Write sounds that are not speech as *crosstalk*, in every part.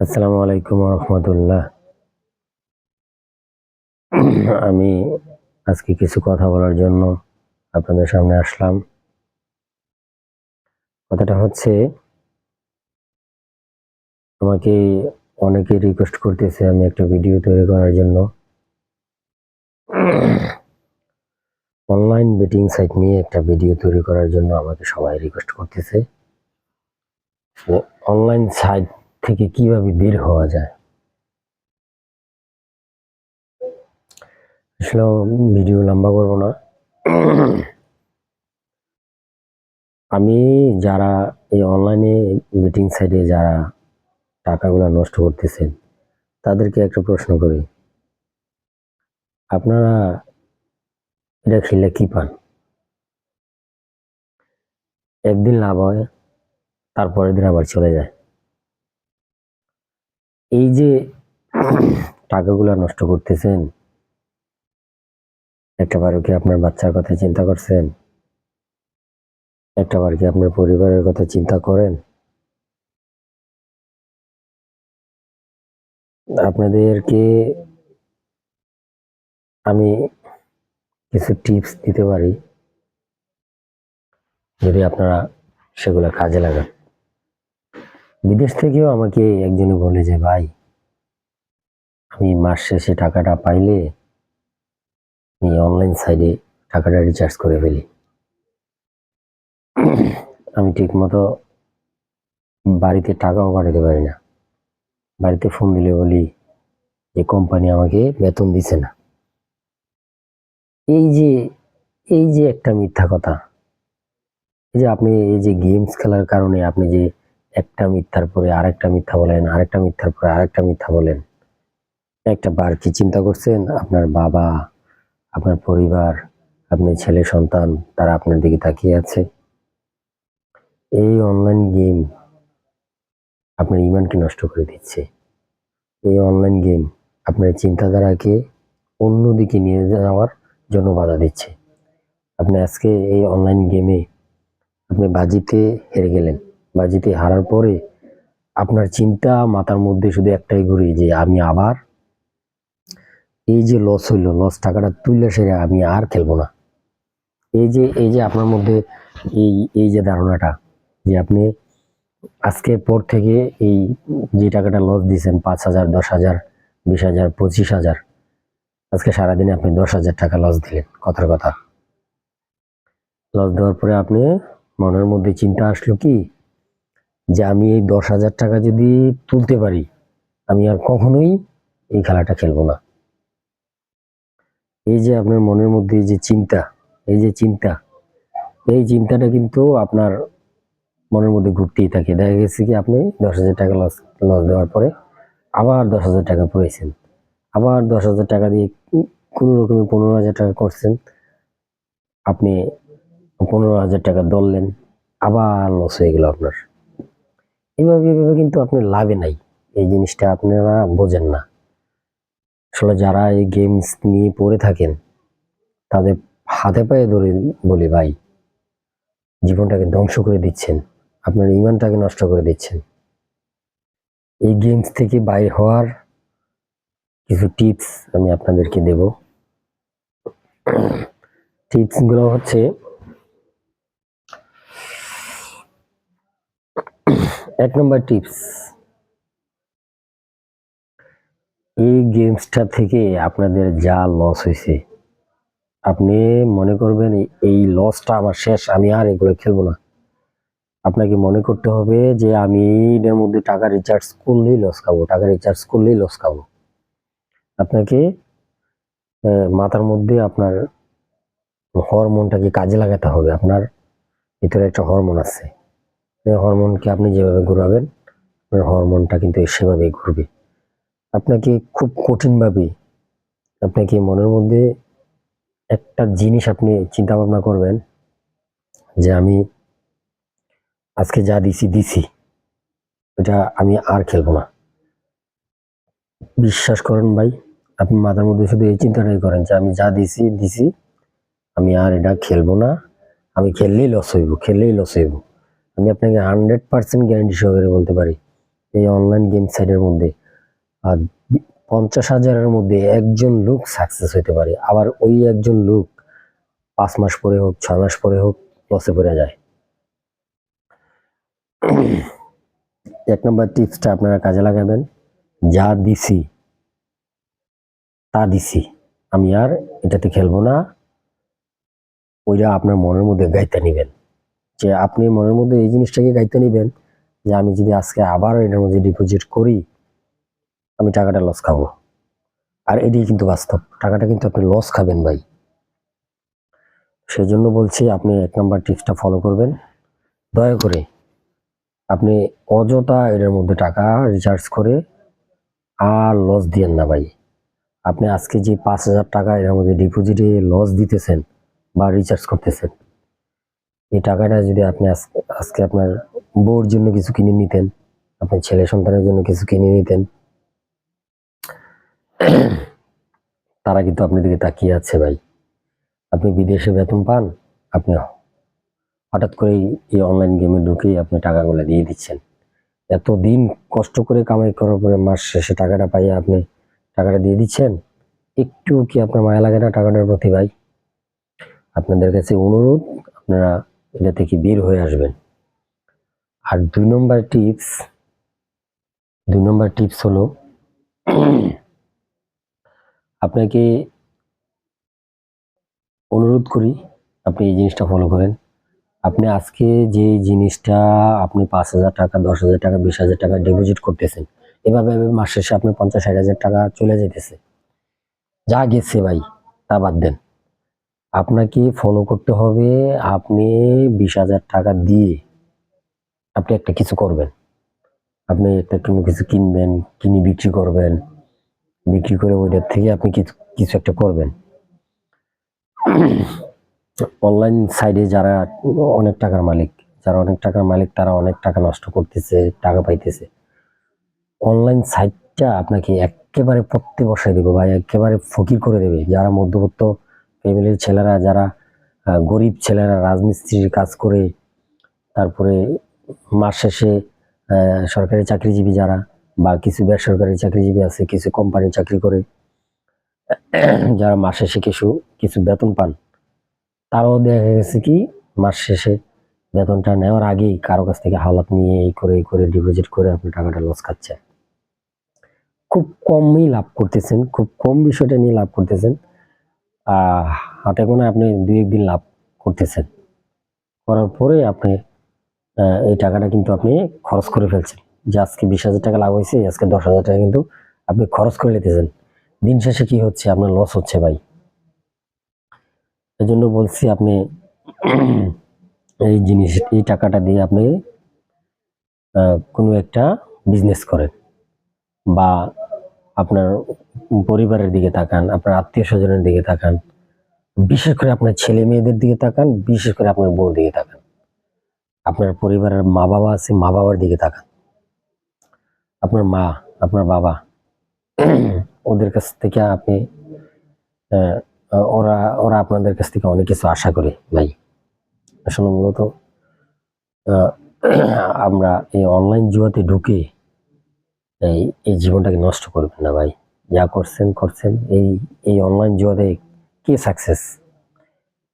আসসালামু আলাইকুম রহমতুল্লাহ আমি আজকে কিছু কথা বলার জন্য আপনাদের সামনে আসলাম। কথাটা হচ্ছে, আমাকে অনেকে রিকোয়েস্ট করতেছে আমি একটা ভিডিও তৈরি করার জন্য। অনলাইন বেটিং সাইট নিয়ে একটা ভিডিও তৈরি করার জন্য আমাকে সবাই রিকোয়েস্ট করতেছে। অনলাইন সাইট থেকে কীভাবে বের হওয়া যায়? আসলে ভিডিও লম্বা করব না। আমি যারা এই অনলাইনে মিটিং সাইটে যারা টাকাগুলো নষ্ট করতেছেন, তাদেরকে একটা প্রশ্ন করি। আপনারা এটা খেলে কি পান? একদিন লাভ হয়, তারপরের দিন আবার চলে যায়। এই যে টাকাগুলো নষ্ট করতেছেন, একটা একটাবারও কি আপনার বাচ্চার কথা চিন্তা করছেন? একটাবার কি আপনার পরিবারের কথা চিন্তা করেন? আপনাদেরকে আমি কিছু টিপস দিতে পারি যদি আপনারা সেগুলো কাজে লাগান। বিদেশ থেকেও আমাকে একজনে বলে যে, ভাই, আমি মাস শেষে টাকাটা পাইলে আমি অনলাইন সাইডে টাকাটা রিচার্জ করে ফেলি। আমি ঠিক মতো বাড়িতে টাকাও পাঠাতে পারি না। বাড়িতে ফোন দিলে বলি যে, কোম্পানি আমাকে বেতন দিছে না। এই যে এই যে একটা মিথ্যা কথা। এই যে আপনি এই যে গেমস খেলার কারণে আপনি যে একটা মিথ্যার পরে আরেকটা মিথ্যা বলেন, আরেকটা মিথ্যার পরে আরেকটা মিথ্যা বলেন, একটা বার কি চিন্তা করছেন? আপনার বাবা, আপনার পরিবার, আপনার ছেলে, সন্তান, তারা আপনার দিকে তাকিয়ে আছে? এই অনলাইন গেম আপনার ইমানকে নষ্ট করে দিচ্ছে। এই অনলাইন গেম আপনার চিন্তাধারাকে অন্যদিকে নিয়ে যাওয়ার জন্য বাধা দিচ্ছে। আপনি আজকে এই অনলাইন গেমে আপনি বাজিতে হেরে গেলেন। বাজিতে হারার পরে আপনার চিন্তা মাথার মধ্যে শুধু একটাই ঘুরি যে আমি আবার এই যে লস হইল লস টাকাটা তুললে সেরে আমি আর খেলব না। এই যে এই যে আপনার মধ্যে এই এই যে ধারণাটা যে আপনি আজকের পর থেকে এই যে টাকাটা লস দিয়েছেন পাঁচ হাজার, দশ হাজার, বিশ হাজার, পঁচিশ হাজার আজকে সারাদিনে আপনি দশ হাজার টাকা লস দিলেন, কথার কথা। লস দেওয়ার পরে আপনি মনের মধ্যে চিন্তা আসলো কি, যে আমি এই দশ হাজার টাকা যদি তুলতে পারি, আমি আর কখনোই এই খেলাটা খেলব না। এই যে আপনার মনের মধ্যে যে চিন্তা, এই যে চিন্তা, এই চিন্তাটা কিন্তু আপনার মনের মধ্যে ঘুরতেই থাকে। দেখা গেছে কি, আপনি দশ হাজার টাকা লস লস দেওয়ার পরে আবার দশ হাজার টাকা পড়েছেন আবার দশ হাজার টাকা দিয়ে কোনো রকমে পনেরো হাজার টাকা করছেন, আপনি পনেরো হাজার টাকা দললেন আবার লস হয়ে গেল আপনার। এইভাবে এইভাবে কিন্তু আপনার লাভে নাই, এই জিনিসটা আপনারা বোঝেন না। আসলে যারা এই গেমস নিয়ে পড়ে থাকেন, তাদের হাতে পায়ে ধরে বলি ভাই, জীবনটাকে ধ্বংস করে দিচ্ছেন, আপনার ইমানটাকে নষ্ট করে দিচ্ছেন। এই গেমস থেকে বাইরে হওয়ার কিছু টিপস আমি আপনাদেরকে দেব। টিপসগুলো হচ্ছে এক নম্বর টিপস। এই গেমসটা থেকে আপনাদের যা লস হয়েছে, আপনি মনে করবেন এই- লসটা আমার শেষ, আমি আর এগুলো খেলব না। আপনাকে মনে করতে হবে যে আমি এর মধ্যে টাকা রিচার্জ করলেই লস খাব, টাকা রিচার্জ করলেই লস খাব। আপনাকে মাথার মধ্যে আপনার হরমোনটাকে কাজে লাগাতে হবে। আপনার ভিতরে একটা হরমোন আছে। হরমোনকে আপনি যেভাবে ঘুরাবেন, আপনার হরমোনটা কিন্তু সেভাবেই ঘুরবে। আপনাকে খুব কঠিনভাবে আপনাকে মনের মধ্যে একটা জিনিস আপনি চিন্তা ভাবনা করবেন যে আমি আজকে যা দিছি দিছি। এটা আমি আর খেলব না। বিশ্বাস করেন ভাই আপনি মাথার মধ্যে শুধু এই চিন্তাটাই করেন যে আমি যা দিছি দিছি, আমি আর এটা খেলব না। আমি খেললেই লস হইব, খেললেই লস হইব। আমি আপনাকে হান্ড্রেড পার্সেন্ট গ্যারান্টি সহকারে বলতে পারি, এই অনলাইন গেম সাইটের মধ্যে। আর পঞ্চাশ হাজারের মধ্যে একজন লোক সাকসেস হতে পারে, আবার ওই একজন লোক পাঁচ মাস পরে হোক, ছয় মাস পরে হোক লসে পড়ে যায়। এক নম্বর টিপসটা আপনারা কাজে লাগাবেন, যা দিছি তা দিছি। আমি আর এটাতে খেলব না। ওইটা আপনার মনের মধ্যে গাইতে নেবেন। যে আপনি মনের মধ্যে এই জিনিসটাকে গাইতে নিবেন যে আমি যদি আজকে আবার এটার মধ্যে ডিপোজিট করি, আমি টাকাটা লস খাব। আর এটাই কিন্তু বাস্তব। টাকাটা কিন্তু আপনি লস খাবেন ভাই। সেই জন্য বলছি আপনি এক নম্বর টিপসটা ফলো করবেন। দয়া করে আপনি অযথা এটার মধ্যে টাকা রিচার্জ করে আর লস দিয়েন না ভাই। আপনি আজকে যে পাঁচ হাজার টাকা এর মধ্যে ডিপোজিটে লস দিতেছেন বা রিচার্জ করতেছেন, এই টাকাটা যদি আপনি আজকে আপনার বউর জন্য কিছু কিনে নিতেন, আপনার ছেলে সন্তানের জন্য কিছু কিনে নিতেন, তারা কিন্তু আপনার দিকে তাকিয়ে আছে ভাই। আপনি বিদেশে বেতন পান, আপনি হঠাৎ করে এই অনলাইন গেমে ঢুকেই আপনি টাকাগুলো দিয়ে দিচ্ছেন। এতদিন কষ্ট করে কামাই করার পরে মাস শেষে টাকাটা পাইয়ে আপনি টাকাটা দিয়ে দিচ্ছেন, একটু কি আপনার মায়া লাগে না টাকাটার প্রতি ভাই? আপনাদের কাছে অনুরোধ, আপনারা এটা থেকে বের হয়ে আসবেন। আর দুই নম্বর টিপস, দুই নম্বর টিপস হলো, আপনাকে অনুরোধ করি, আপনি এই জিনিসটা ফলো করেন। আপনি আজকে যে জিনিসটা, আপনি পাঁচ হাজার টাকা, দশ হাজার টাকা, বিশ হাজার টাকা ডিপোজিট করতেছেন এভাবে মাস শেষে আপনি পঞ্চাশ ষাট হাজার টাকা চলে যেতেছে। যা গেছে ভাই, তা বাদ দেন। আপনাকে ফলো করতে হবে, আপনি বিশ হাজার টাকা দিয়ে আপনি একটা কিছু করবেন। আপনি একটা কোনো কিছু কিনবেন, কিনে বিক্রি করবেন, বিক্রি করে ওইটার থেকে আপনি কিছু কিছু একটা করবেন। অনলাইন সাইডে যারা অনেক টাকার মালিক, যারা অনেক টাকার মালিক, তারা অনেক টাকা নষ্ট করতেছে, টাকা পাইতেছে। অনলাইন সাইটটা আপনাকে একেবারে পড়তে বসাই দেবে বা একেবারে ফকির করে দেবে। যারা মধ্যবর্ত ফ্যামিলির ছেলেরা, যারা গরিব ছেলেরা, রাজমিস্ত্রির কাজ করে, তারপরে মাস শেষে সরকারি চাকরিজীবী যারা বা কিছু বেসরকারি চাকরিজীবী আছে, কিছু কোম্পানি চাকরি করে, *clears throat* যারা মাস শেষে কিছু কিছু বেতন পান, তারাও দেখা গেছে কি, মাস শেষে বেতনটা নেওয়ার আগেই কারও কাছ থেকে হাওলাত নিয়ে এই করে এই করে ডিপোজিট করে আপনি টাকাটা লস খাচ্ছে খুব কমই লাভ করতেছেন, খুব কম বিষয়টা নিয়ে লাভ করতেছেন। হাতে কোনো আপনি দুই একদিন লাভ করতেছেন। করার পরে আপনি এই টাকাটা কিন্তু আপনি খরচ করে ফেলছেন। যে আজকে বিশ হাজার টাকা লাভ হয়েছে, আজকে দশ হাজার টাকা কিন্তু আপনি খরচ করে নিতেছেন। দিন শেষে কি হচ্ছে? আপনার লস হচ্ছে ভাই। এই জন্য বলছি আপনি *clears throat* এই জিনিস, এই টাকাটা দিয়ে আপনি কোনো একটা বিজনেস করেন। বা আপনার পরিবারের দিকে তাকান, আপনার আত্মীয় স্বজনের দিকে তাকান, বিশেষ করে আপনার ছেলে মেয়েদের দিকে তাকান, বিশেষ করে আপনার বউর দিকে তাকান। আপনার পরিবারের মা বাবা আছে মা বাবার দিকে তাকান। আপনার মা, আপনার বাবা, ওদের কাছ থেকে আপনি ওরা ওরা আপনাদের কাছ থেকে অনেক কিছু আশা করে, ভাই। আসলে মূলত আমরা এই অনলাইন জুয়াতে ঢুকে এই এই জীবনটাকে নষ্ট করবেন না ভাই। যা করছেন করছেন। এই এই অনলাইন জুয়াতে কে সাকসেস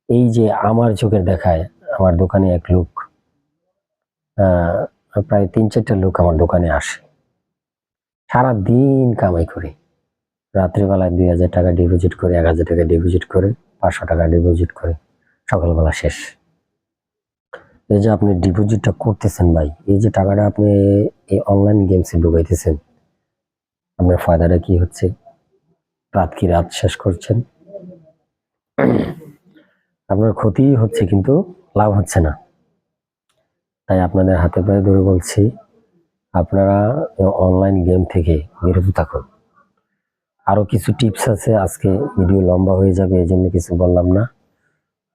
এই যে আমার চোখের দেখায় আমার দোকানে এক লোক প্রায় তিন চারটা লোক আমার দোকানে আসে। সারা দিন কামাই করে। রাত্রিবেলায় দুই হাজার টাকা ডিপোজিট করে, এক হাজার টাকা ডিপোজিট করে, পাঁচশো টাকা ডিপোজিট করে। সকালবেলা শেষ। এই যে আপনি ডিপোজিটটা করতেছেন ভাই, এই যে টাকাটা আপনি এই অনলাইন গেমসে ঢুকাইতেছেন, আপনার ফায়দাটা কি হচ্ছে? রাত কি রাত শেষ করছেন? আপনার ক্ষতি হচ্ছে কিন্তু লাভ হচ্ছে না। তাই আপনাদের হাতে পায়ে ধরে বলছি, আপনারা অনলাইন গেম থেকে বিরত থাকুন। আরও কিছু টিপস আছে, আজকে ভিডিও লম্বা হয়ে যাবে এই জন্য কিছু বললাম না।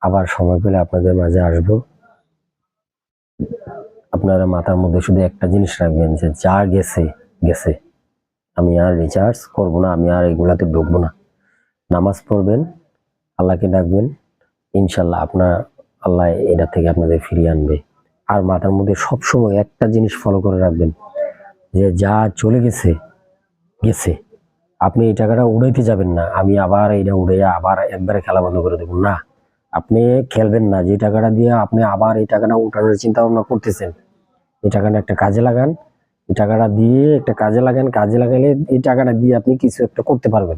আবার সময় পেলে আপনাদের মাঝে আসব। আপনারা মাথার মধ্যে শুধু একটা জিনিস রাখবেন যে যা গেছে গেছে। আমি আর রিচার্জ করব না, আমি আর এগুলাতে ঢুকবো না। নামাজ পড়বেন, আল্লাহকে ডাকবেন ইনশাল্লাহ আপনার, আল্লাহ এটা থেকে আপনাদের ফিরিয়ে আনবে। আর মাথার মধ্যে সবসময় একটা জিনিস ফলো করে রাখবেন, যে যা চলে গেছে গেছে। আপনি এই টাকাটা উড়াইতে যাবেন না, আমি আবার এইটা উড়াইয়া আবার একবারে খেলা বন্ধ করে দেবো। না। আপনি খেলবেন না। যে টাকাটা দিয়ে আপনি আবার এই টাকাটা উঠানোর চিন্তা ভাবনা করতেছেন, এই টাকাটা একটা কাজে লাগান। এই টাকাটা দিয়ে একটা কাজে লাগান। কাজে লাগালে এই টাকাটা দিয়ে আপনি কিছু একটা করতে পারবেন।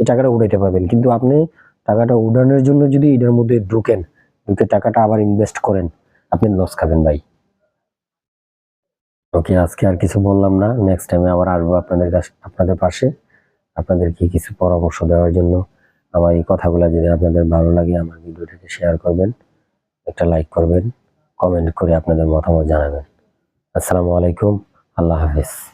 এই টাকাটা উড়াইতে পারবেন। কিন্তু আপনি টাকাটা উড়ানোর জন্য যদি এটার মধ্যে ঢুকেন, ঢুকে টাকাটা আবার ইনভেস্ট করেন, আপনি লস খাবেন ভাই। ওকে, আজকে আর কিছু বললাম না। নেক্সট টাইমে আবার আসব আপনাদের কাছে, আপনাদের পাশে। আপনাদেরকে কিছু পরামর্শ দেওয়ার জন্য? আমার এই কথাগুলো যদি আপনাদের ভালো লাগে, আমার ভিডিওটাকে শেয়ার করবেন, একটা লাইক করবেন কমেন্ট করে আপনাদের মতামত জানাবেন। আসসালামু আলাইকুম, আল্লাহ হাফিজ।